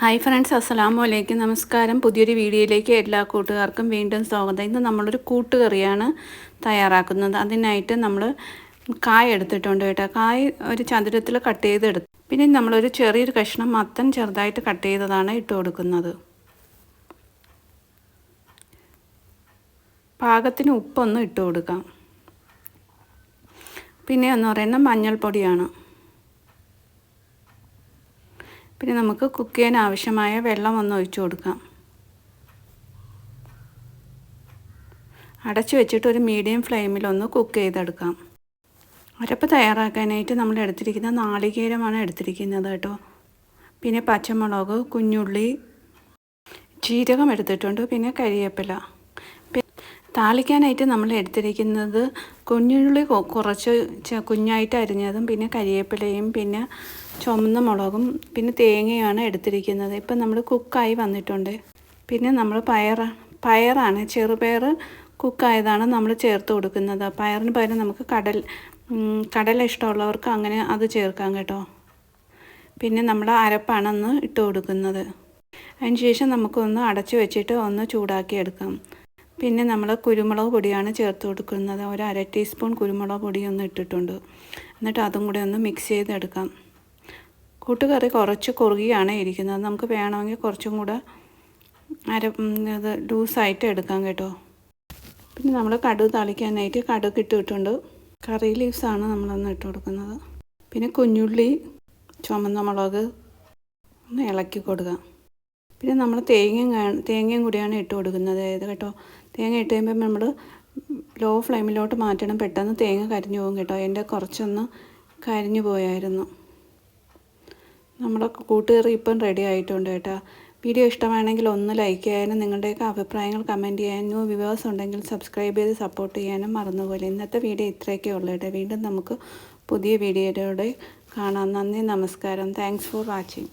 Hi friends അസ്സലാമു അലൈക്കും നമസ്കാരം. പുതിയൊരു വീഡിയോയിലേക്ക് എല്ലാ കൂട്ടുകാർക്കും വീണ്ടും സ്വാഗതം. ഇന്ന് നമ്മളൊരു കൂട്ടുകറിയാണ് തയ്യാറാക്കുന്നത്. അതിനായിട്ട് നമ്മൾ കായ എടുത്തിട്ടുണ്ട് കേട്ടോ. കായ ഒരു ചതുരത്തിൽ കട്ട് ചെയ്തെടുത്തു പിന്നെ നമ്മളൊരു ചെറിയൊരു കഷ്ണം മത്തൻ ചെറുതായിട്ട് കട്ട് ചെയ്തതാണ് ഇട്ട് കൊടുക്കുന്നത്. പാകത്തിന് ഉപ്പൊന്ന് ഇട്ട് കൊടുക്കാം. പിന്നെ എന്ന് പറയുന്നത് മഞ്ഞൾപ്പൊടിയാണ്. പിന്നെ നമുക്ക് കുക്ക് ചെയ്യാൻ ആവശ്യമായ വെള്ളം ഒന്ന് ഒഴിച്ചു കൊടുക്കാം. അടച്ചു വെച്ചിട്ട് ഒരു മീഡിയം ഫ്ലെയിമിൽ ഒന്ന് കുക്ക് ചെയ്തെടുക്കാം. അരപ്പ് തയ്യാറാക്കാനായിട്ട് നമ്മൾ എടുത്തിരിക്കുന്ന നാളികേരമാണ് എടുത്തിരിക്കുന്നത് കേട്ടോ. പിന്നെ പച്ചമുളക് കുഞ്ഞുള്ളി ജീരകം എടുത്തിട്ടുണ്ട് പിന്നെ കരിവേപ്പില താളിക്കാനായിട്ട് നമ്മൾ എടുത്തിരിക്കുന്നത് കുഞ്ഞുള്ളി കുറച്ച് കുഞ്ഞായിട്ട് അരിഞ്ഞതും പിന്നെ കരിവേപ്പിലയും പിന്നെ ചുമന്ന മുളകും പിന്നെ തേങ്ങയാണ് എടുത്തിരിക്കുന്നത്. ഇപ്പം നമ്മൾ കുക്കായി വന്നിട്ടുണ്ട്. പിന്നെ നമ്മൾ പയർ പയറാണ് ചെറുപയർ കുക്കായതാണ് നമ്മൾ ചേർത്ത് കൊടുക്കുന്നത്. പയറിന് പകരം നമുക്ക് കടൽ കടല ഇഷ്ടമുള്ളവർക്ക് അങ്ങനെ അത് ചേർക്കാം കേട്ടോ. പിന്നെ നമ്മൾ അരപ്പാണെന്ന് ഇട്ട് കൊടുക്കുന്നത്. അതിന് ശേഷം നമുക്കൊന്ന് അടച്ചു വെച്ചിട്ട് ഒന്ന് ചൂടാക്കി എടുക്കാം പിന്നെ നമ്മൾ കുരുമുളക് പൊടിയാണ് ചേർത്ത് കൊടുക്കുന്നത്. ഒരു അര ടീസ്പൂൺ കുരുമുളക് പൊടി ഒന്ന് ഇട്ടിട്ടുണ്ട്. എന്നിട്ട് അതും കൂടെ ഒന്ന് മിക്സ് ചെയ്തെടുക്കാം. കൂട്ടുകറി കുറച്ച് കുറുകിയാണ് ഇരിക്കുന്നത്. നമുക്ക് വേണമെങ്കിൽ കുറച്ചും കൂടെ അര അത് ലൂസായിട്ട് എടുക്കാം കേട്ടോ. പിന്നെ നമ്മൾ കടുക് തളിക്കാനായിട്ട് കടുക് ഇട്ടിട്ടുണ്ട്. കറി ലീവ്സാണ് നമ്മളൊന്ന് ഇട്ട് കൊടുക്കുന്നത്. പിന്നെ കുഞ്ഞുള്ളി ചുമന്ന മുളക് ഒന്ന് ഇളക്കി കൊടുക്കുക പിന്നെ നമ്മൾ തേങ്ങയും തേങ്ങയും കൂടിയാണ് ഇട്ട് കൊടുക്കുന്നത്. അതായത് കേട്ടോ തേങ്ങ ഇട്ട് കഴിയുമ്പോൾ നമ്മൾ ലോ ഫ്ലെയിമിലോട്ട് മാറ്റണം. പെട്ടെന്ന് തേങ്ങ കരിഞ്ഞു പോകും കേട്ടോ. എന്റെ കുറച്ചൊന്ന് കരിഞ്ഞു പോയായിരുന്നു. നമ്മുടെ കൂട്ടുകറി ഇപ്പം റെഡി ആയിട്ടുണ്ട് കേട്ടോ. വീഡിയോ ഇഷ്ടമാണെങ്കിൽ ഒന്ന് ലൈക്ക് ചെയ്യാനും നിങ്ങളുടെയൊക്കെ അഭിപ്രായങ്ങൾ കമന്റ് ചെയ്യാനും വ്യൂവേഴ്സ് ഉണ്ടെങ്കിൽ സബ്സ്ക്രൈബ് ചെയ്ത് സപ്പോർട്ട് ചെയ്യാനും മറന്നുപോലെ ഇന്നത്തെ വീഡിയോ ഇത്രയൊക്കെ ഉള്ളൂ കേട്ടോ. വീണ്ടും നമുക്ക് പുതിയ വീഡിയോയിലൂടെ കാണാം. നന്ദി നമസ്കാരം. Thanks for watching